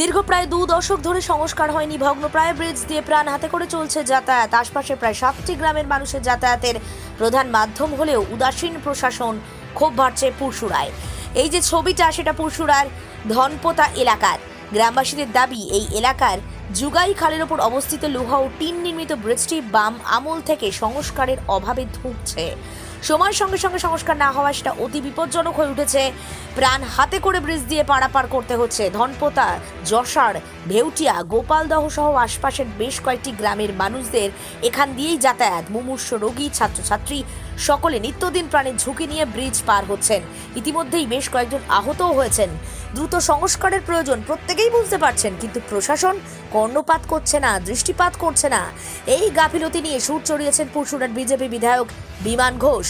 দীর্ঘ প্রায় দু দশক ধরে সংস্কার হয়নি ভগ্নপ্রায় ব্রিজ দিয়ে প্রাণ হাতে করে চলছে যাতায়াত। আশপাশে প্রায় সাতটি গ্রামের মানুষের যাতায়াতের প্রধান মাধ্যম হলেও উদাসীন প্রশাসন ক্ষোভ বাড়ছে পুরসুরায়। এই যে ছবিটা, সেটা পুরসুরার ধনপোতা এলাকার। গ্রামবাসীদের দাবি, এই এলাকার জুগাই খালের ওপর অবস্থিত লোহা ও টিন নির্মিত ব্রিজটি বাম আমল থেকে সংস্কারের অভাবে ধুঁকছে। সময়ের সঙ্গে সঙ্গে সংস্কার না হওয়া সেটা অতি বিপজ্জনক হয়ে উঠেছে। প্রাণ হাতে করে ব্রিজ দিয়ে পারাপার করতে হচ্ছে। ধনপোতা, যশার, ভেউটিয়া, গোপালদহ সহ আশপাশের বেশ কয়েকটি গ্রামের মানুষদের এখান দিয়েই যাতায়াত। মুমূর্ষ রোগী, ছাত্রছাত্রী সকলে নিত্যদিন প্রাণের ঝুঁকি নিয়ে ব্রিজ পার হচ্ছেন। ইতিমধ্যেই বেশ কয়েকজন আহতও হয়েছেন। দ্রুত সংস্কারের প্রয়োজন প্রত্যেকেই বুঝতে পারছেন, কিন্তু প্রশাসন কর্ণপাত করছে না, দৃষ্টিপাত করছে না। এই গাফিলতি নিয়ে সুর চড়িয়েছেন পরশুরার বিজেপি বিধায়ক বিমান ঘোষ।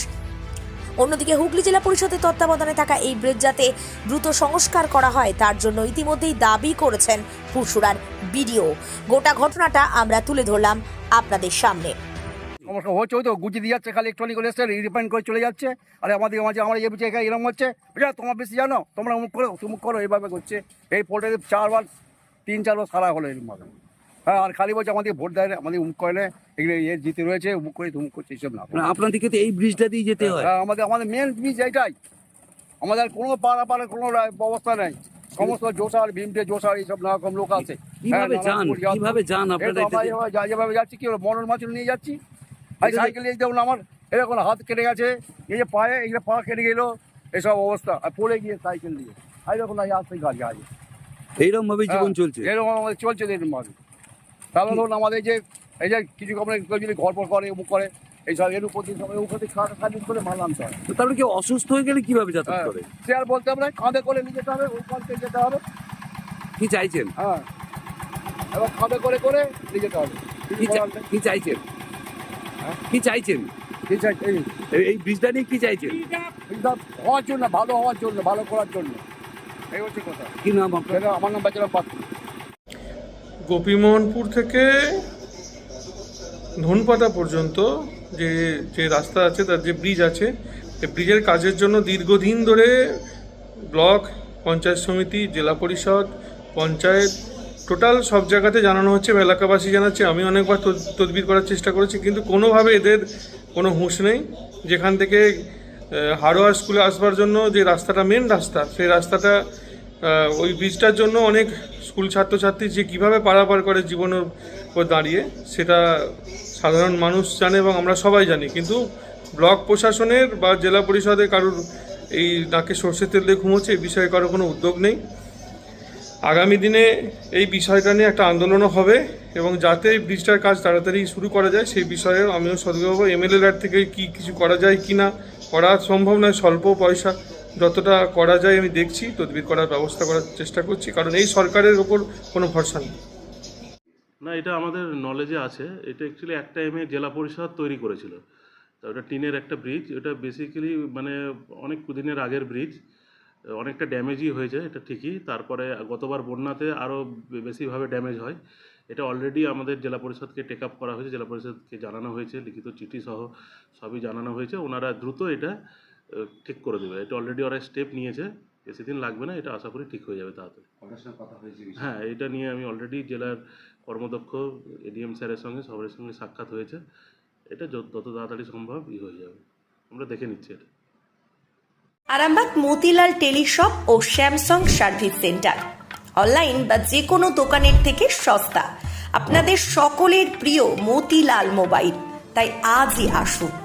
অন্যদিকে হুগলি জেলা পরিষদের তত্ত্বাবধানে থাকা এই ব্রিজ যাতে দ্রুত সংস্কার করা হয়, তার জন্য ইতিমধ্যেই দাবি করেছেন পুরসুরার বিডিও। গোটা ঘটনাটা আমরা তুলে ধরলাম আপনাদের সামনে। সমস্যা হচ্ছে তো গুছিয়ে দিয়ে যাচ্ছে, খালি ইলেকট্রনিক করে এসছে রিফাইন করে চলে যাচ্ছে। আর আমাদের মাঝে, আমার এই জায়গায় এরকম হচ্ছে। বুঝলে তোমার বেশি জানো, তোমরা অমুক করো, তুমুক করো, এইভাবে করছে। এই পোলটা চারবার, তিন চারবার সারা হলো এরকমভাবে। হ্যাঁ আর খালি বলছে আমাদের ভোট দেয় না, আমাদের উমুক করে এগুলো এ জিতে রয়েছে উমুক করে তুমুক করছে এইসব না। মানে আপনাদেরকে তো এই ব্রিজটা দিয়ে যেতে হয়। হ্যাঁ, আমাদের আমাদের মেন ব্রিজ এইটাই। আমাদের আর কোনো পাড়া পাড়া কোনো ব্যবস্থা নেই। সমস্ত জোসার ভীমটে জোসার এইসব নানা রকম লোক আছে। কীভাবে হ্যাঁ, যান? কীভাবে যান আপনারা যেভাবে যাচ্ছি কি মরণ মাছ নিয়ে যাচ্ছি? এটা- সাইকেল নিয়ে যেমন আমার এরকম হাত কেটে গেছে এই যে পায়ে এই যে পা কেটে গেল এসব অবস্থা। আর পড়ে গিয়ে সাইকেল দিয়ে এই রকম নাই আসতে গাড়ি আগে এইরকম ভাবে জীবন চলছে। এরকম আমাদের চলছে এরকম ভাবে তাহলে ধরুন আমাদের যে এই যে কিছু কোম্পানি যদি ঘর পর করে মুখ করে এই সব এর উপর দিয়ে সবাই উপর দিয়ে খাট করে মাল আনতে হয়। তারপরে কি অসুস্থ হয়ে গেলে কীভাবে যাতায়াত হ্যাঁ। করে? সে আর বলতে হবে না কাঁধে করে নিয়ে যেতে হবে ওই কাঁধে যেতে হবে। কি চাইছেন? হ্যাঁ এবার কাঁধে করে করে নিয়ে যেতে হবে। কি কি চাইছেন? হ্যাঁ? কি চাইছেন? ঠিক আছে এই ব্রিজটা নিয়ে কি চাইছেন? এইটা হওয়ার জন্য ভালো হওয়ার জন্য ভালো করার জন্য। এই হচ্ছে কথা। কি নাম আমার নাম বেচারাম পাত্র। গোপীমোহনপুর থেকে ধনপাতা পর্যন্ত যে যে রাস্তা আছে, তার যে ব্রিজ আছে, এই ব্রিজের কাজের জন্য দীর্ঘদিন ধরে ব্লক, পঞ্চায়েত সমিতি, জেলা পরিষদ, পঞ্চায়েত টোটাল সব জায়গাতে জানানো হচ্ছে এলাকাবাসী জানাচ্ছে। আমি অনেকবার তদবির করার চেষ্টা করেছি, কিন্তু কোনোভাবে এদের কোনো হুঁশ নেই। যেখান থেকে হারোয়ার স্কুলে আসবার জন্য যে রাস্তাটা মেন রাস্তা, সেই রাস্তাটা ওই ব্রিজটার জন্য অনেক স্কুল ছাত্রছাত্রী যে কীভাবে পারাপার করে জীবনের উপর দাঁড়িয়ে, সেটা সাধারণ মানুষ জানে এবং আমরা সবাই জানি। কিন্তু ব্লক প্রশাসনের বা জেলা পরিষদের কারোর এই নাকে সর্ষের তেল দিয়ে ঘুমোচ্ছে এই বিষয়ে কারও কোনো উদ্যোগ নেই। আগামী দিনে এই বিষয়টা নিয়ে একটা আন্দোলনও হবে এবং যাতে এই ব্রিজটার কাজ তাড়াতাড়ি শুরু করা যায়, সেই বিষয়ে আমিও সদগত এমএলএর থেকে কি কিছু করা যায় কি না, করা সম্ভব নয়, স্বল্প পয়সা যতটা করা যায় আমি দেখছি, তদবির করার ব্যবস্থা করার চেষ্টা করছি, কারণ এই সরকারের ওপর কোনো ভরসা নেই। না, এটা আমাদের নলেজে আছে। এটা অ্যাকচুয়ালি এক টাইমে জেলা পরিষদ তৈরি করেছিল। তা ওটা টিনের একটা ব্রিজ এটা বেসিক্যালি মানে অনেক দিনের আগের ব্রিজ অনেকটা ড্যামেজই হয়েছে, এটা ঠিকই। তারপরে গতবার বন্যাতে আরও বেশিভাবে ড্যামেজ হয়। এটা অলরেডি আমাদের জেলা পরিষদকে টেক আপ করা হয়েছে, জেলা পরিষদকে জানানো হয়েছে, লিখিত চিঠি সহ সবই জানানো হয়েছে। ওনারা দ্রুত এটা ঠিক করে দেবে। এটা অলরেডি ওরা স্টেপ নিয়েছে বেশি দিন লাগবে না এটা আশা করি ঠিক হয়ে যাবে তাড়াতাড়ি। হ্যাঁ এটা নিয়ে আমি অলরেডি জেলার কর্মদক্ষ এডিএম স্যারের সঙ্গে সবার সঙ্গে সাক্ষাৎ হয়েছে। এটা যত যত তাড়াতাড়ি সম্ভব ই হয়ে যাবে। আমরা দেখে নিচ্ছি এটা। আরামবাগ মতিলাল টেলিশপ ও স্যামসাং সার্ভিস সেন্টার। অনলাইন বা যে কোনো দোকানের থেকে সস্তা। আপনাদের সকলের প্রিয় মতিলাল মোবাইল। তাই আজই আসুন।